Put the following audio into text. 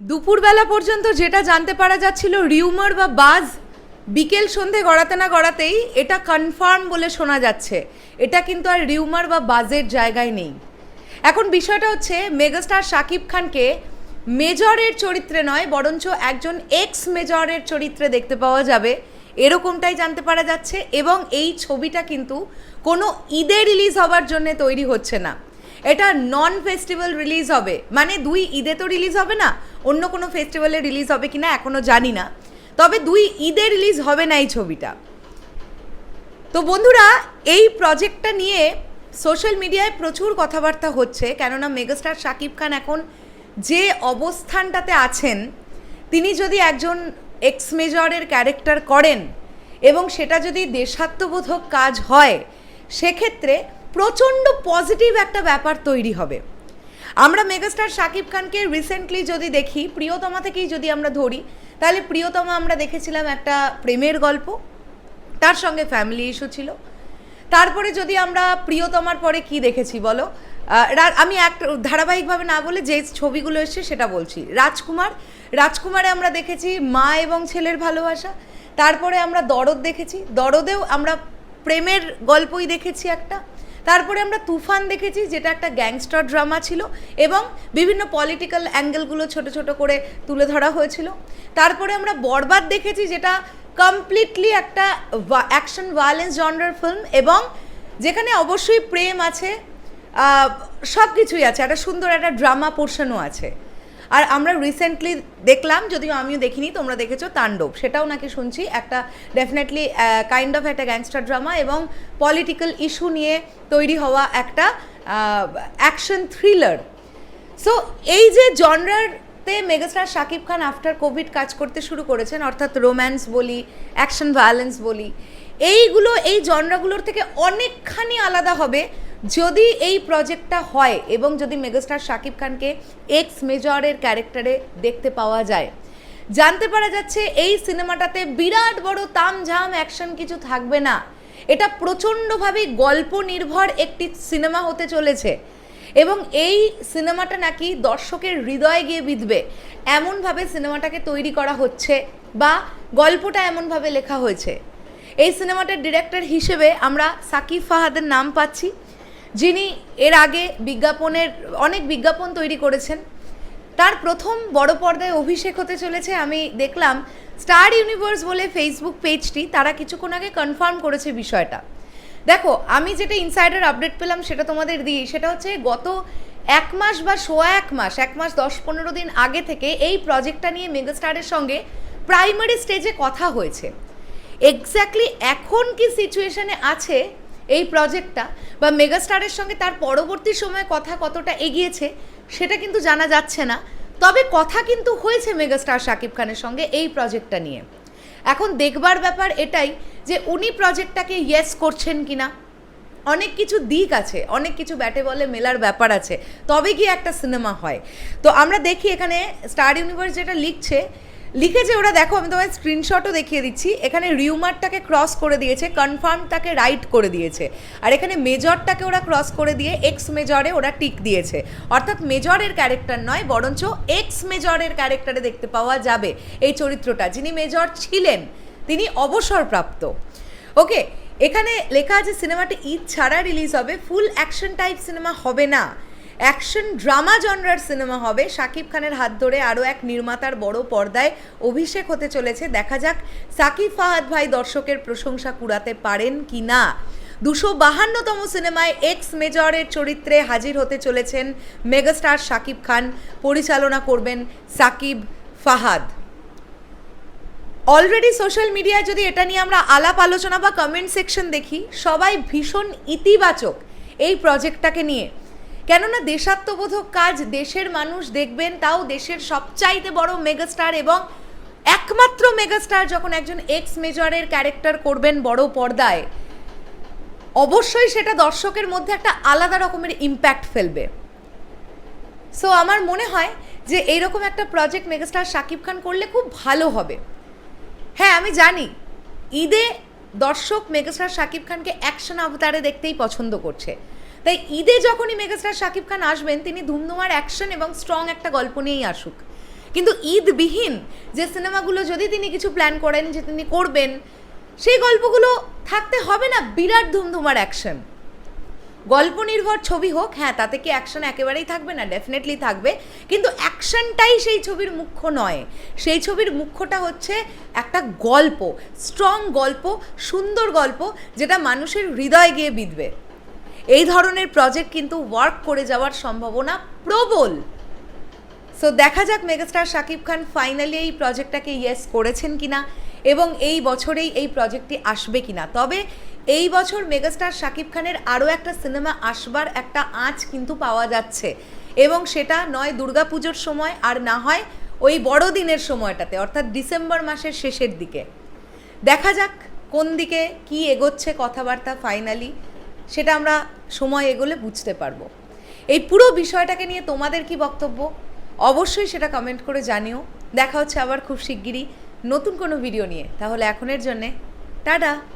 দুপুরবেলা পর্যন্ত যেটা জানতে পারা যাচ্ছিল রিউমার বা বাজ বিকেল সন্ধে গড়াতে না গড়াতেই এটা কনফার্ম বলে শোনা যাচ্ছে। এটা কিন্তু আর রিউমার বা বাজের জায়গায় নেই। এখন বিষয়টা হচ্ছে মেগাস্টার শাকিব খানকে মেজরের চরিত্রে নয়, বরঞ্চ একজন এক্স মেজরের চরিত্রে দেখতে পাওয়া যাবে। এরকমটাই জানতে পারা যাচ্ছে এবং এই ছবিটা কিন্তু কোনো ঈদে রিলিজ হবার জন্য তৈরি হচ্ছে না। এটা নন ফেস্টিভ্যাল রিলিজ হবে। মানে দুই ঈদে তো রিলিজ হবে না, অন্য কোনো ফেস্টিভ্যালে রিলিজ হবে কিনা এখনও জানি না। তবে দুই ঈদে রিলিজ হবে না এই ছবিটা। তো বন্ধুরা, এই প্রজেক্টটা নিয়ে সোশ্যাল মিডিয়ায় প্রচুর কথাবার্তা হচ্ছে, কেননা মেগাস্টার শাকিব খান এখন যে অবস্থানটাতে আছেন, তিনি যদি একজন এক্স মেজরের ক্যারেক্টার করেন এবং সেটা যদি দেশাত্মবোধক কাজ হয়, সেক্ষেত্রে প্রচণ্ড পজিটিভ একটা ব্যাপার তৈরি হবে। আমরা মেগাস্টার শাকিব খানকে রিসেন্টলি যদি দেখি প্রিয়তমা থেকেই যদি আমরা ধরি, তাহলে প্রিয়তমা আমরা দেখেছিলাম একটা প্রেমের গল্প, তার সঙ্গে ফ্যামিলি ইস্যু ছিল। তারপরে যদি আমরা প্রিয়তমার পরে কি দেখেছি বলো? আমি এক ধারাবাহিকভাবে না বলে যে ছবিগুলো এসছে সেটা বলছি। রাজকুমার, রাজকুমারে আমরা দেখেছি মা এবং ছেলের ভালোবাসা। তারপরে আমরা দরদ দেখেছি। দরদেও আমরা প্রেমের গল্পই দেখেছি একটা। তারপরে আমরা তুফান দেখেছি, যেটা একটা গ্যাংস্টার ড্রামা ছিল এবং বিভিন্ন পলিটিক্যাল অ্যাঙ্গেলগুলো ছোট ছোট করে তুলে ধরা হয়েছিল। তারপরে আমরা বরবাদ দেখেছি, যেটা কমপ্লিটলি একটা অ্যাকশন ভায়োলেন্স জনরার ফিল্ম এবং যেখানে অবশ্যই প্রেম আছে সব কিছুই আছে, একটা সুন্দর একটা ড্রামা পোর্শনও আছে। আর আমরা রিসেন্টলি দেখলাম, যদিও আমিও দেখিনি, তোমরা দেখেছ তাণ্ডব। সেটাও নাকি শুনছি, একটা ডেফিনেটলি কাইন্ড অফ একটা গ্যাংস্টার ড্রামা এবং পলিটিক্যাল ইস্যু নিয়ে তৈরি হওয়া একটা অ্যাকশন থ্রিলার সো এই যে জনরাতে megastar Shakib Khan after Covid কাজ করতে শুরু করেছেন, অর্থাৎ রোম্যান্স বলি অ্যাকশন ভায়োলেন্স বলি, এইগুলো, এই জনরাগুলোর থেকে অনেকখানি আলাদা হবে। যদি এই প্রজেক্টটা হয় এবং যদি মেগাস্টার শাকিব খানকে এক্স মেজরের ক্যারেক্টারে দেখতে পাওয়া যায়। জানতে পারা যাচ্ছে এই সিনেমাটাতে বিরাট বড় তামঝাম অ্যাকশন কিছু থাকবে না। এটা প্রচণ্ডভাবে গল্প নির্ভর একটি সিনেমা হতে চলেছে। এবং এই সিনেমাটা নাকি দর্শকের হৃদয়ে গিয়ে বিঁধবে। এমনভাবে সিনেমাটাকে তৈরি করা হচ্ছে বা গল্পটা এমনভাবে লেখা হয়েছে। এই সিনেমাটার ডিরেক্টর হিসেবে আমরা সাকিব ফাহাদের নাম পাচ্ছি। যিনি এর আগে বিজ্ঞাপনের, অনেক বিজ্ঞাপন তৈরি করেছেন। তার প্রথম বড় পর্দায় অভিষেক হতে চলেছে, আমি দেখলাম স্টার ইউনিভার্স বলে ফেসবুক পেজটি, তারা কিছুক্ষণ আগে কনফার্ম করেছে বিষয়টা। দেখো, আমি যেটা ইনসাইডার আপডেট পেলাম, সেটা তোমাদের দিই। সেটা হচ্ছে গত এক মাস বা সোয়া এক মাস এক মাস দশ পনেরো দিন আগে থেকে এই প্রজেক্টটা নিয়ে মেগাস্টারের সঙ্গে প্রাইমারি স্টেজে কথা হয়েছে। এক্স্যাক্টলি এখন কি সিচুয়েশনে আছে এই প্রজেক্টটা বা মেগাস্টারের সঙ্গে তার পরবর্তী সময়ে কথা কতটা এগিয়েছে, সেটা কিন্তু জানা যাচ্ছে না। তবে কথা কিন্তু হয়েছে মেগাস্টার শাকিব খানের সঙ্গে এই প্রজেক্টটা নিয়ে। এখন দেখবার ব্যাপার এটাই যে উনি প্রজেক্টটাকে ইয়েস করছেন কিনা। অনেক কিছু দিক আছে, অনেক কিছু ব্যাটে বলে মেলার ব্যাপার আছে, তবে কি একটা সিনেমা হয়। তো আমরা দেখি এখানে স্টার ইউনিভার্স যেটা লিখছে লিখেছে ওরা দেখো, আমি তোমায় স্ক্রিনশটও দেখিয়ে দিচ্ছি। এখানে রিউমারটাকে ক্রস করে দিয়েছে কনফার্মটাকে রাইট করে দিয়েছে। আর এখানে মেজরটাকে ওরা ক্রস করে দিয়ে এক্স মেজরে ওরা টিক দিয়েছে। অর্থাৎ মেজরের ক্যারেক্টার নয়, বরঞ্চ এক্স মেজরের ক্যারেক্টারে দেখতে পাওয়া যাবে এই চরিত্রটা। যিনি মেজর ছিলেন, তিনি অবসরপ্রাপ্ত। ওকে, এখানে লেখা আছে সিনেমাটি ঈদ ছাড়া রিলিজ হবে ফুল অ্যাকশন টাইপ সিনেমা হবে না। অ্যাকশন ড্রামা জনরার সিনেমা হবে। শাকিব খানের হাত ধরে আরও এক নির্মাতার বড় পর্দায় অভিষেক হতে চলেছে। দেখা যাক সাকিব ফাহাদ ভাই দর্শকের প্রশংসা কুড়াতে পারেন কি না। দুশো বাহান্নতম সিনেমায় এক্স মেজরের চরিত্রে হাজির হতে চলেছেন মেগাস্টার শাকিব খান। পরিচালনা করবেন সাকিব ফাহাদ। অলরেডি সোশ্যাল মিডিয়ায় যদি এটা নিয়ে আমরা আলাপ আলোচনা বা কমেন্ট সেকশন দেখি, সবাই ভীষণ ইতিবাচক এই প্রজেক্টটাকে নিয়ে। কেননা দেশাত্মবোধক কাজ দেশের মানুষ দেখবেন, তাও দেশের সবচাইতে বড় মেগাস্টার এবং একমাত্র মেগাস্টার যখন একজন এক্স মেজরের ক্যারেক্টার করবেন বড় পর্দায়, অবশ্যই সেটা দর্শকের মধ্যে একটা আলাদা রকমের ইম্প্যাক্ট ফেলবে। সো আমার মনে হয় যে এইরকম একটা প্রজেক্ট মেগাস্টার শাকিব খান করলে খুব ভালো হবে। হ্যাঁ আমি জানি, ঈদে দর্শক মেগাস্টার শাকিব খানকে অ্যাকশন অবতারে দেখতেই পছন্দ করছে। তাই ঈদে যখনই মেগাস্টার শাকিব খান আসবেন, তিনি ধুমধুমার অ্যাকশন এবং স্ট্রং একটা গল্প নিয়েই আসুক। কিন্তু ঈদবিহীন যে সিনেমাগুলো যদি তিনি কিছু প্ল্যান করেন, যে তিনি করবেন, সেই গল্পগুলো থাকতে হবে না বিরাট ধুমধুমার অ্যাকশন গল্প নির্ভর ছবি হোক হ্যাঁ তাতে কি অ্যাকশন একেবারেই থাকবে না? ডেফিনেটলি থাকবে। কিন্তু অ্যাকশনটাই সেই ছবির মুখ্য নয়। সেই ছবির মুখ্যটা হচ্ছে একটা গল্প স্ট্রং গল্প, সুন্দর গল্প, যেটা মানুষের হৃদয়ে গিয়ে বিঁধবে। এই ধরনের প্রজেক্ট কিন্তু ওয়ার্ক করে যাওয়ার সম্ভাবনা প্রবল। সো দেখা যাক মেগাস্টার শাকিব খান ফাইনালি এই প্রজেক্টটাকে ইয়েস করেছেন কিনা এবং এই বছরেই এই প্রজেক্টটি আসবে কিনা। তবে এই বছর মেগাস্টার শাকিব খানের আরও একটা সিনেমা আসবার একটা আঁচ কিন্তু পাওয়া যাচ্ছে এবং সেটা নয় দুর্গাপুজোর সময় আর না হয় ওই বড়দিনের সময়টাতে, অর্থাৎ ডিসেম্বর মাসের শেষের দিকে। দেখা যাক কোন দিকে কি এগোচ্ছে কথাবার্তা ফাইনালি সেটা আমরা সময় এগোলে বুঝতে পারব। এই পুরো বিষয়টাকে নিয়ে তোমাদের কি বক্তব্য? অবশ্যই সেটা কমেন্ট করে জানিও। দেখা হচ্ছে আবার খুব শিগগিরই নতুন কোনো ভিডিও নিয়ে। তাহলে এখনের জন্যে, টাটা!